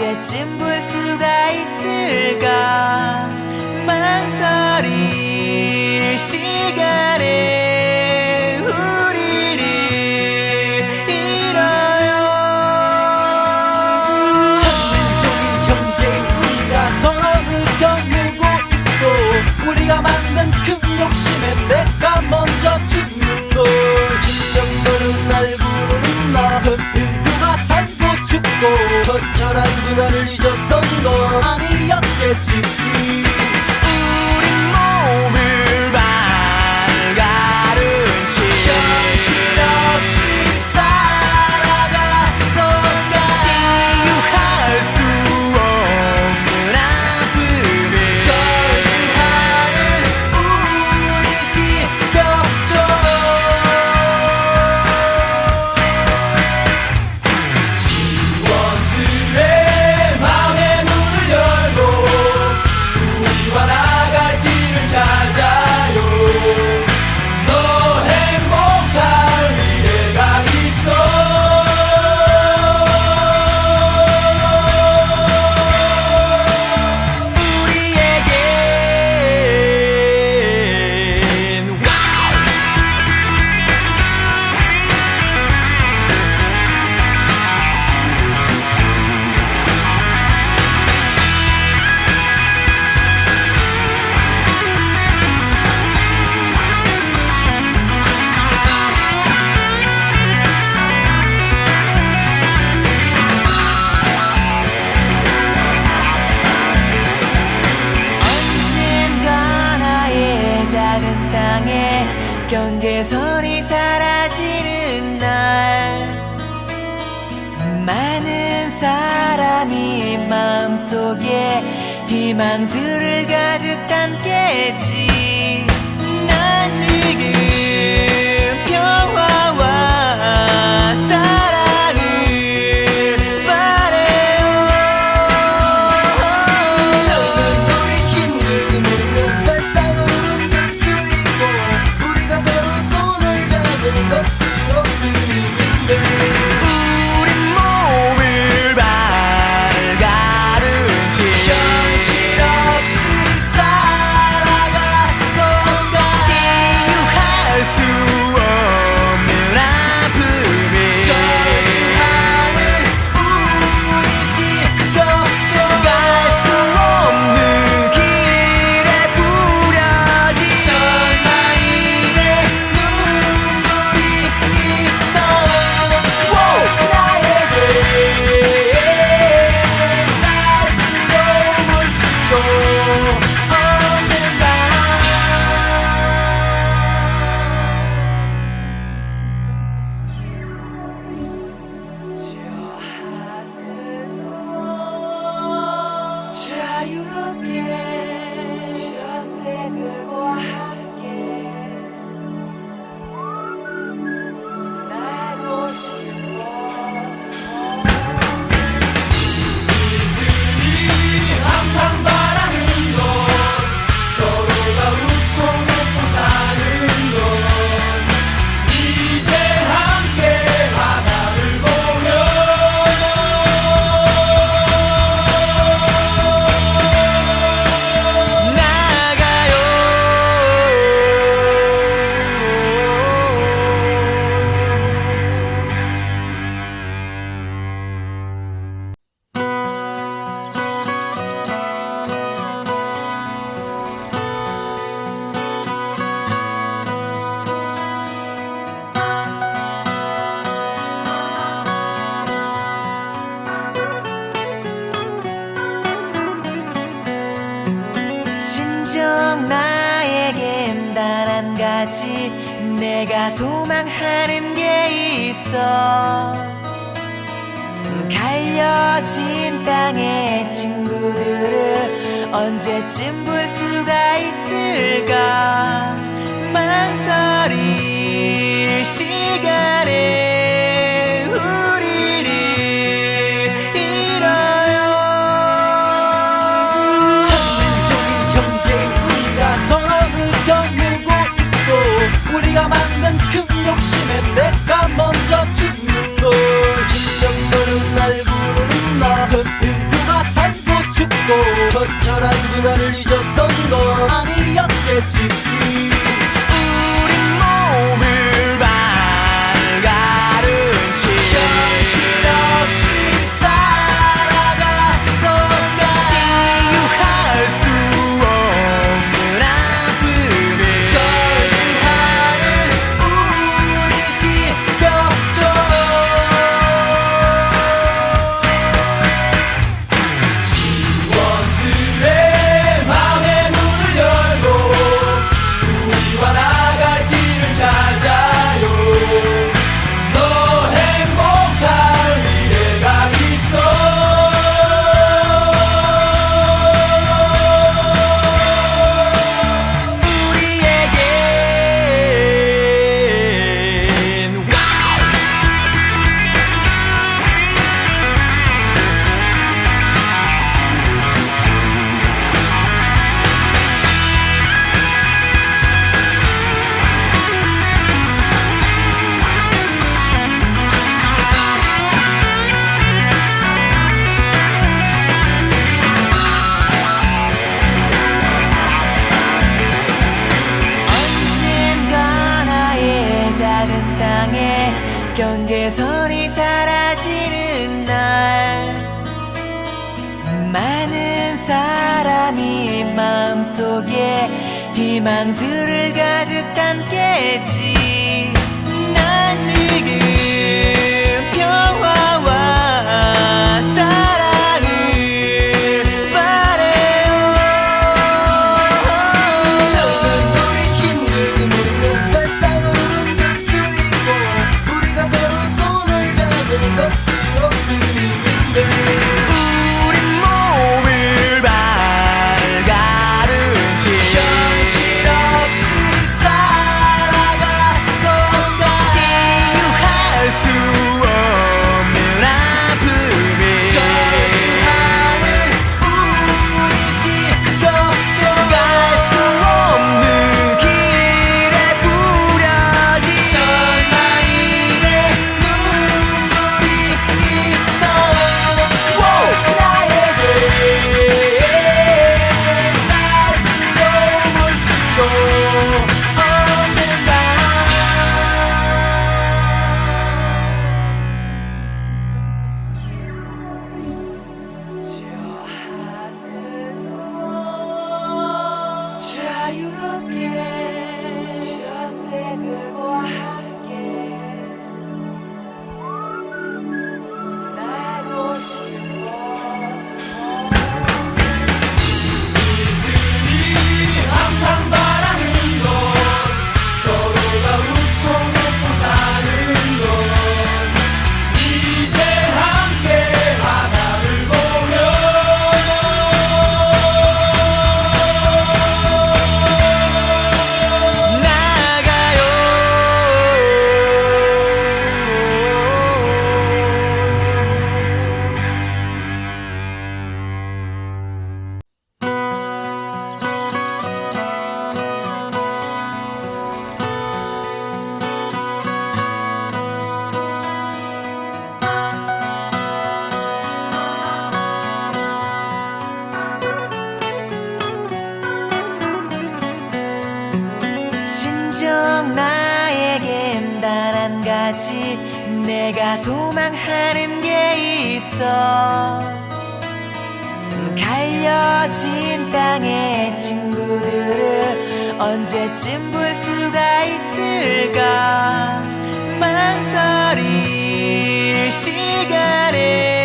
언제쯤 볼 수가 있을까? 것처럼 그거를 잊었던 거 아니었겠지. 희망들을 가 언제쯤 볼 수가 있을까? 망설임 처절한 그날을 잊었던 건 아니었겠지. 한 가지 내가 소망하는 게 있어. 갈려진 땅의 친구들을 언제쯤 볼 수가 있을까? 망설일 시간에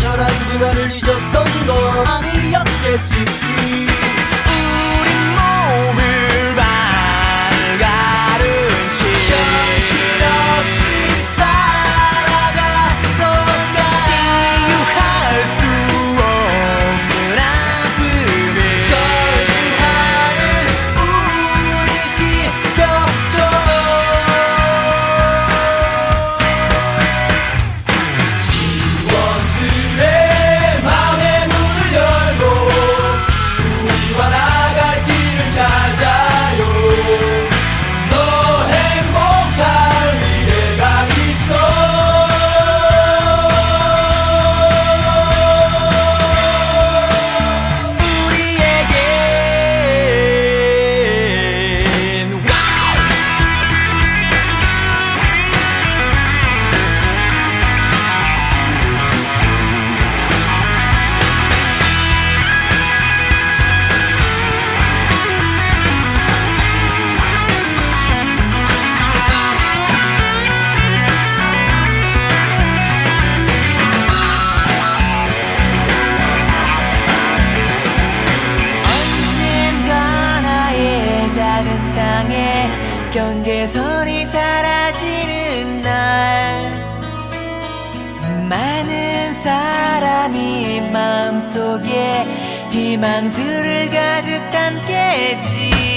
처절한 그날을 잊었던 너 아니었겠지 희망들을 가득 담겠지.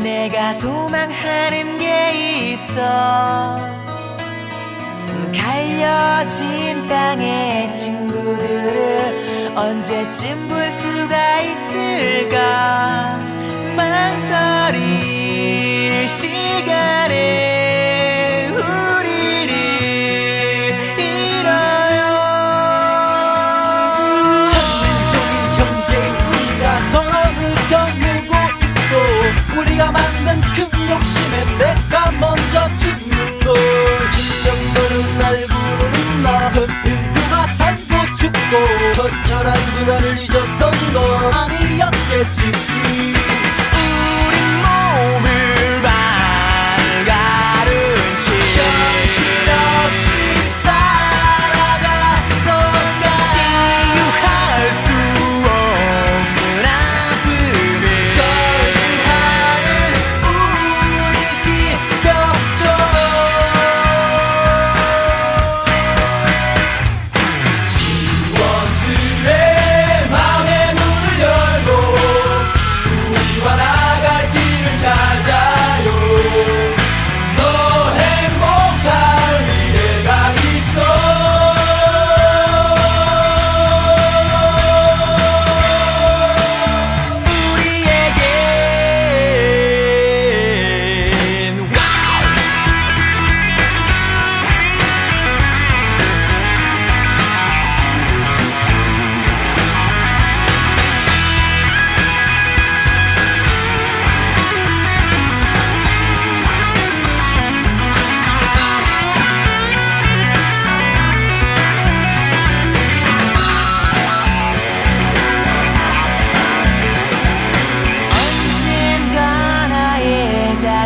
내가 소망하는 게 있어. 갈려진 땅의 친구들을 언제쯤 볼 수가 있을까? 망설일 시간에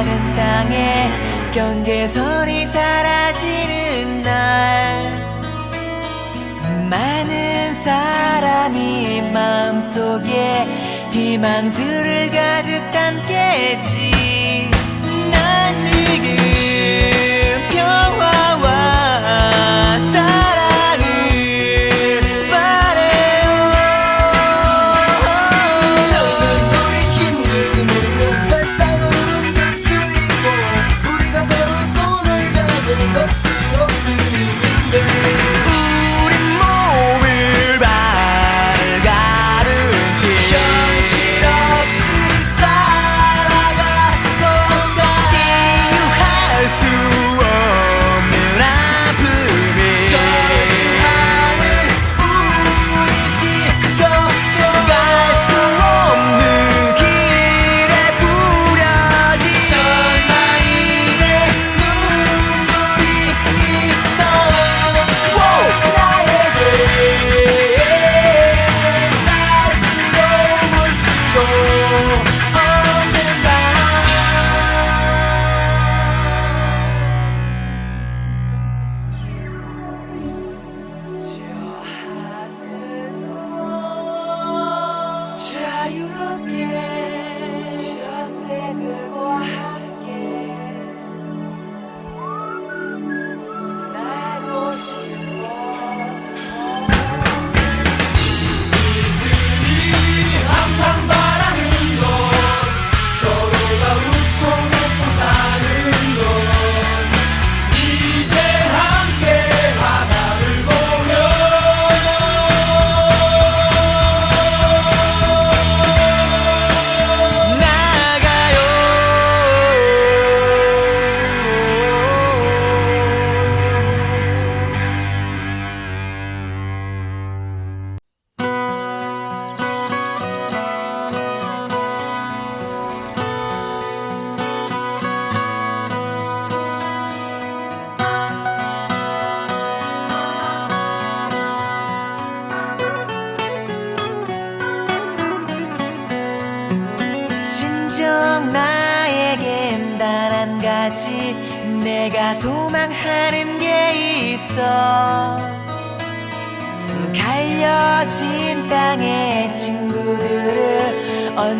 사는 땅에 경계선이 사라지는 날. 많은 사람이 마음속에 희망들을 가득 담겠지. how you look at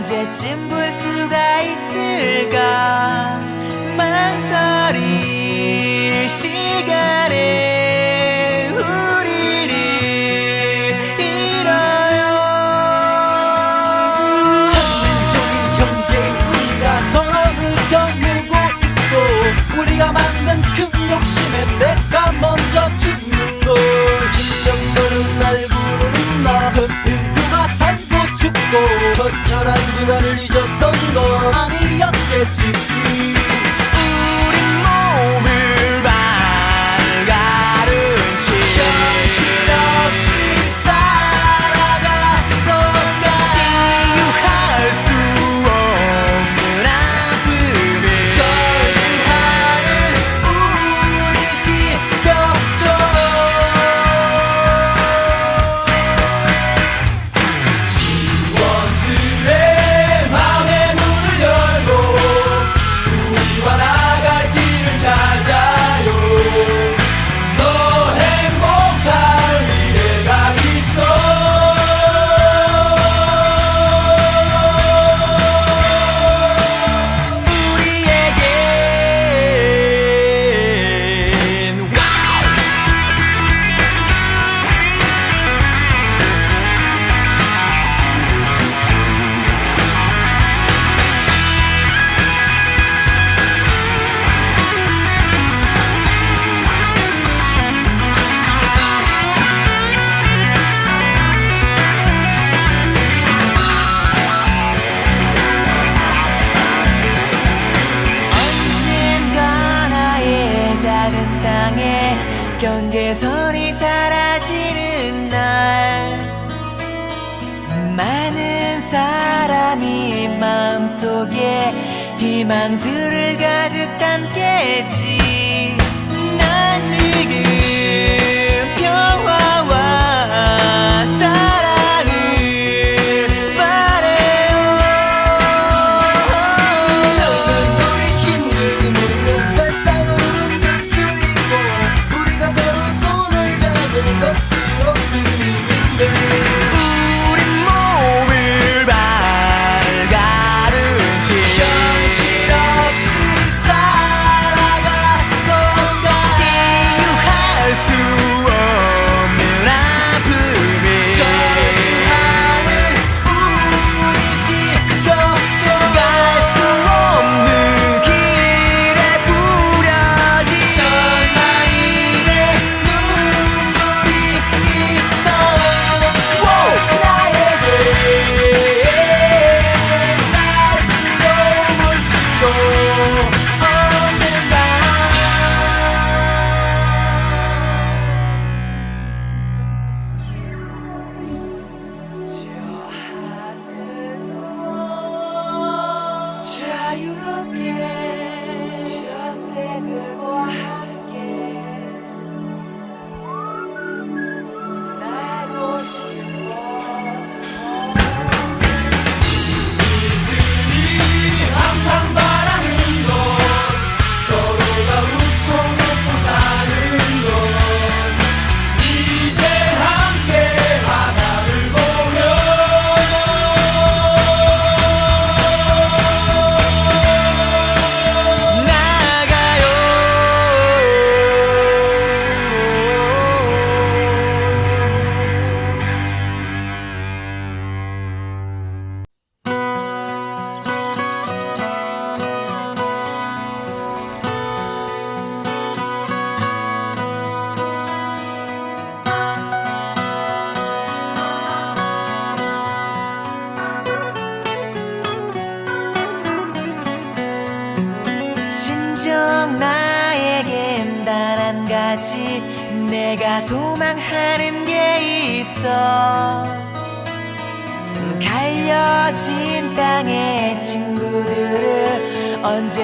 언제쯤 볼 수가 있을까? 망설일 시간에 우리를 잃어요. 합리적인 경제 우리가 서로를 겨누고 있고 우리가 만든 큰 욕심에 내가 먼저 죽 절한 기간을 잊었던 거 아니었겠지. 마음